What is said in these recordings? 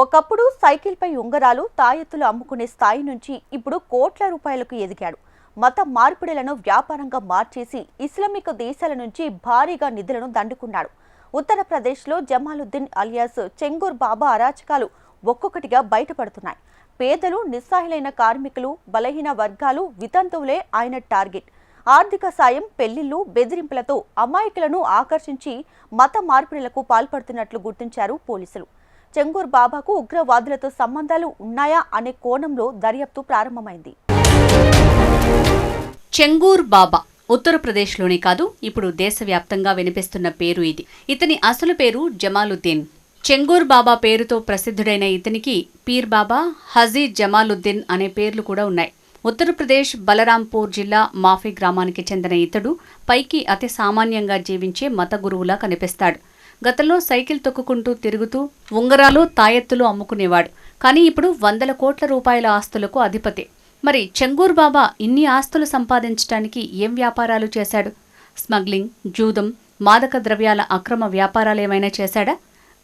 ఒకప్పుడు సైకిల్పై ఉంగరాలు తాయెత్తులు అమ్ముకునే స్థాయి నుంచి ఇప్పుడు కోట్ల రూపాయలకు ఎదిగాడు. మత మార్పిడులను వ్యాపారంగా మార్చేసి ఇస్లామిక్ దేశాల నుంచి భారీగా నిధులను దండుకున్నాడు. ఉత్తరప్రదేశ్లో జమాలుద్దీన్ అలియాస్ చెంగూర్ బాబా అరాచకాలు ఒక్కొక్కటిగా బయటపడుతున్నాయి. పేదలు నిస్సహాయులైన కార్మికులు బలహీన వర్గాలు వితంతువులే ఆయన టార్గెట్. ఆర్థిక సాయం పెళ్ళిళ్ళు బెదిరింపులతో అమాయకులను ఆకర్షించి మత మార్పిడులకు పాల్పడుతున్నట్లు గుర్తించారు పోలీసులు. చెంగూర్ బాబాకు ఉగ్రవాదులతో సంబంధాలు ఉన్నాయా అనే కోణంలో దర్యాప్తు ప్రారంభమైంది. చెంగూర్ బాబా ఉత్తరప్రదేశ్లోనే కాదు ఇప్పుడు దేశవ్యాప్తంగా వినిపిస్తున్న పేరు ఇది. ఇతని అసలు పేరు జమాలుద్దీన్. చెంగూర్ బాబా పేరుతో ప్రసిద్ధుడైన ఇతనికి పీర్ బాబా హజీ జమాలుద్దీన్ అనే పేర్లు కూడా ఉన్నాయి. ఉత్తరప్రదేశ్ బలరాంపూర్ జిల్లా మాఫీ గ్రామానికి చెందిన ఇతడు పైకి అతి సామాన్యంగా జీవించే మత గురువులా కనిపిస్తాడు. గతంలో సైకిల్ తొక్కుకుంటూ తిరుగుతూ ఉంగరాలు తాయెత్తులు అమ్ముకునేవాడు. కానీ ఇప్పుడు వందల కోట్ల రూపాయల ఆస్తులకు అధిపతి. మరి చెంగూర్ బాబా ఇన్ని ఆస్తులు సంపాదించడానికి ఏం వ్యాపారాలు చేశాడు? స్మగ్లింగ్ జూదం మాదక ద్రవ్యాల అక్రమ వ్యాపారాలేమైనా చేశాడా?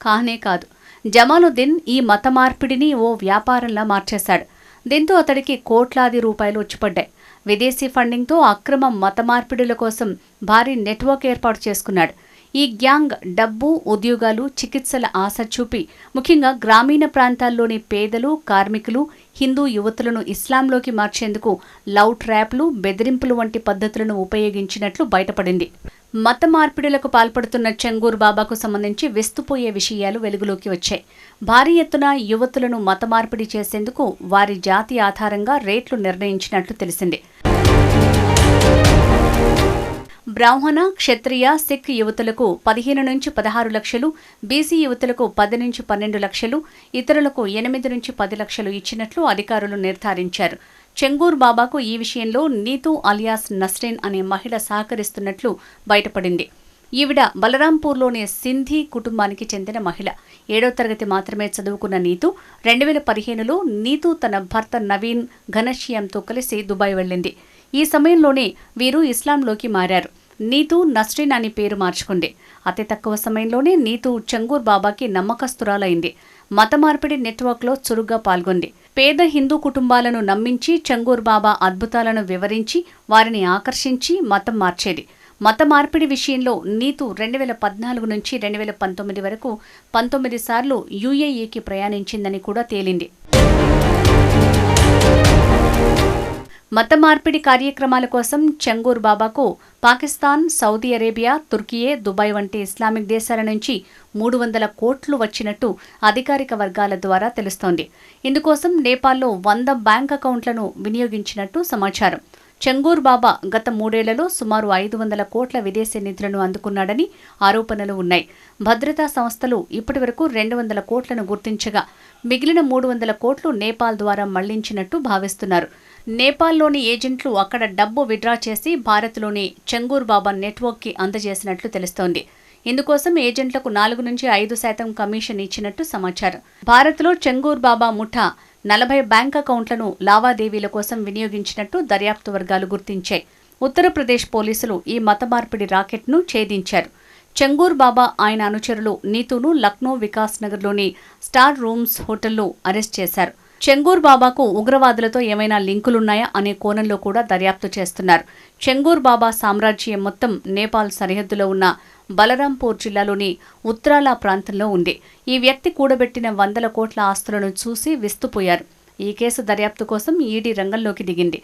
కానే కాదు. జమాలుద్దీన్ ఈ మత మార్పిడిని ఓ వ్యాపారంలా మార్చేశాడు. దీంతో అతడికి కోట్లాది రూపాయలు వచ్చిపడ్డాయి. విదేశీ ఫండింగ్తో అక్రమ మత మార్పిడుల కోసం భారీ నెట్వర్క్ ఏర్పాటు చేసుకున్నాడు. ఈ గ్యాంగ్ డబ్బు ఉద్యోగాలు చికిత్సల ఆశ చూపి ముఖ్యంగా గ్రామీణ ప్రాంతాల్లోని పేదలు కార్మికులు హిందూ యువతులను ఇస్లాంలోకి మార్చేందుకు లవ్ ట్రాప్లు బెదిరింపులు వంటి పద్ధతులను ఉపయోగించినట్లు బయటపడింది. మత మార్పిడులకు పాల్పడుతున్న చెంగూర్ బాబాకు సంబంధించి విస్తుపోయే విషయాలు వెలుగులోకి వచ్చాయి. భారీ ఎత్తున యువతులను మత మార్పిడి చేసేందుకు వారి జాతి ఆధారంగా రేట్లు నిర్ణయించినట్లు తెలిసింది. బ్రాహ్మణ క్షత్రియ సిక్ యువతులకు పదిహేను నుంచి పదహారు లక్షలు బీసీ యువతులకు పది నుంచి పన్నెండు లక్షలు ఇతరులకు ఎనిమిది నుంచి పది లక్షలు ఇచ్చినట్లు అధికారులు నిర్ధారించారు. చెంగూర్ బాబాకు ఈ విషయంలో నీతూ అలియాస్ నస్రీన్ అనే మహిళ సహకరిస్తున్నట్లు బయటపడింది. ఈవిడ బలరాంపూర్లోని సింధీ కుటుంబానికి చెందిన మహిళ. ఏడో తరగతి మాత్రమే చదువుకున్న నీతు రెండు వేల పదిహేనులో నీతు తన భర్త నవీన్ ఘనశ్యంతో కలిసి దుబాయ్ వెళ్ళింది. ఈ సమయంలోనే వీరు ఇస్లాంలోకి మారారు. నీతు నస్రీన్ అని పేరు మార్చుకుంది. అతి తక్కువ సమయంలోనే నీతు చంగూర్ బాబాకి నమ్మకస్తురాలైంది. మత మార్పిడి నెట్వర్క్లో చురుగ్గా పాల్గొంది. పేద హిందూ కుటుంబాలను నమ్మించి చంగూర్ బాబా అద్భుతాలను వివరించి వారిని ఆకర్షించి మతం మార్చేది. మత మార్పిడి విషయంలో నీతు రెండు వేల పద్నాలుగు నుంచి రెండు వేల పంతొమ్మిది వరకు పంతొమ్మిది సార్లు యుఏఈకి ప్రయాణించిందని కూడా తేలింది. మత మార్పిడి కార్యక్రమాల కోసం చెంగూర్ బాబాకు Pakistan Saudi Arabia Turkiye Dubai వంటి ఇస్లామిక్ దేశాల నుంచి మూడు వందల కోట్లు వచ్చినట్టు అధికారిక వర్గాల ద్వారా తెలుస్తోంది. ఇందుకోసం నేపాల్లో వంద బ్యాంక్ అకౌంట్లను వినియోగించినట్టు సమాచారం. చెంగూర్ బాబా గత మూడేళ్ళలో సుమారు ఐదు వందల కోట్ల విదేశీ నిధులను అందుకున్నాడని ఆరోపణలు ఉన్నాయి. భద్రతా సంస్థలు ఇప్పటివరకు రెండు వందల కోట్లను గుర్తించగా మిగిలిన మూడు వందల కోట్లు నేపాల్ ద్వారా మళ్ళించినట్టు భావిస్తున్నారు. నేపాల్లోని ఏజెంట్లు అక్కడ డబ్బు విడ్రా చేసి భారత్లోని చెంగూర్ బాబా నెట్వర్క్కి అందజేసినట్లు తెలుస్తోంది. ఇందుకోసం ఏజెంట్లకు నాలుగు నుంచి ఐదు శాతం కమిషన్ ఇచ్చినట్టు సమాచారం. భారత్లో చెంగూర్ బాబా ముఠా నలభై బ్యాంక్ అకౌంట్లను లావాదేవీల కోసం వినియోగించినట్టు దర్యాప్తు వర్గాలు గుర్తించాయి. ఉత్తరప్రదేశ్ పోలీసులు ఈ మత మార్పిడి రాకెట్ను ఛేదించారు. చెంగూర్ బాబా ఆయన అనుచరులు నీతును లక్నో వికాస్ నగర్లోని స్టార్ రూమ్స్ హోటల్లో అరెస్ట్ చేశారు. చెంగూర్ బాబాకు ఉగ్రవాదులతో ఏమైనా లింకులున్నాయా అనే కోణంలో కూడా దర్యాప్తు చేస్తున్నారు. చెంగూర్ బాబా సామ్రాజ్యం మొత్తం నేపాల్ సరిహద్దులో ఉన్న బలరాంపూర్ జిల్లాలోని ఉత్తరాల ప్రాంతంలో ఉంది. ఈ వ్యక్తి కూడబెట్టిన వందల కోట్ల ఆస్తులను చూసి విస్తుపోయారు. ఈ కేసు దర్యాప్తు కోసం ఈడీ రంగంలోకి దిగింది.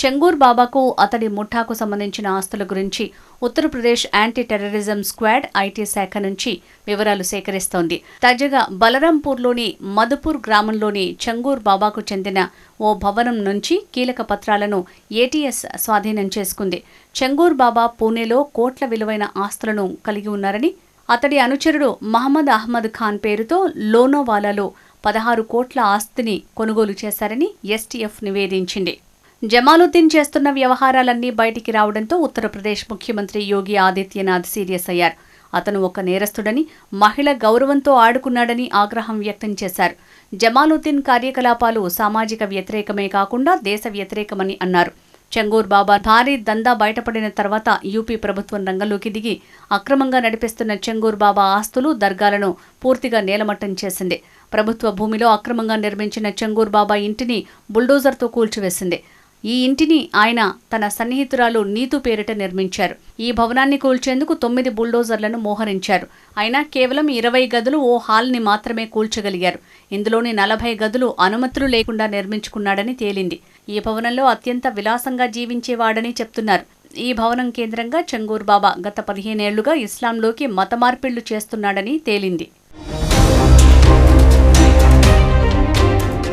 చెంగూర్ బాబాకు అతడి ముఠాకు సంబంధించిన ఆస్తుల గురించి Uttar Pradesh anti terrorism squad IT శాఖ నుంచి వివరాలు సేకరిస్తోంది. తాజాగా బలరాంపూర్లోని మధుపూర్ గ్రామంలోని చెంగూర్ బాబాకు చెందిన ఓ భవనం నుంచి కీలక పత్రాలను ఏటీఎస్ స్వాధీనం చేసుకుంది. చెంగూర్ బాబా పూణేలో కోట్ల విలువైన ఆస్తులను కలిగి ఉన్నారని అతడి అనుచరుడు మహమ్మద్ అహ్మద్ ఖాన్ పేరుతో లోనోవాలాలో పదహారు కోట్ల ఆస్తిని కొనుగోలు చేశారని ఎస్టీఎఫ్ నివేదించింది. జమాలుద్దీన్ చేస్తున్న వ్యవహారాలన్నీ బయటికి రావడంతో ఉత్తరప్రదేశ్ ముఖ్యమంత్రి యోగి ఆదిత్యనాథ్ సీరియస్ అయ్యారు. అతను ఒక నేరస్తుడని మహిళ గౌరవంతో ఆడుకున్నాడని ఆగ్రహం వ్యక్తం చేశారు. జమాలుద్దీన్ కార్యకలాపాలు సామాజిక వ్యతిరేకమే కాకుండా దేశ వ్యతిరేకమని అన్నారు. చెంగూర్ బాబా భారీ దందా బయటపడిన తర్వాత యూపీ ప్రభుత్వం రంగంలోకి దిగి అక్రమంగా నడిపిస్తున్న చెంగూర్ బాబా ఆస్తులు దర్గాలను పూర్తిగా నేలమట్టం చేసింది. ప్రభుత్వ భూమిలో అక్రమంగా నిర్మించిన చెంగూర్ బాబా ఇంటిని బుల్డోజర్తో కూల్చివేసింది. ఈ ఇంటిని ఆయన తన సన్నిహితురాలు నీతు పేరిట నిర్మించారు. ఈ భవనాన్ని కూల్చేందుకు తొమ్మిది బుల్డోజర్లను మోహరించారు. అయినా కేవలం ఇరవై గదులు ఓ హాల్ని మాత్రమే కూల్చగలిగారు. ఇందులోని నలభై గదులు అనుమతులు లేకుండా నిర్మించుకున్నాడని తేలింది. ఈ భవనంలో అత్యంత విలాసంగా జీవించేవాడని చెప్తున్నారు. ఈ భవనం కేంద్రంగా చంగూర్ బాబా గత పదిహేనేళ్ళుగా ఇస్లాంలోకి మత మార్పిళ్ళు చేస్తున్నాడని తేలింది.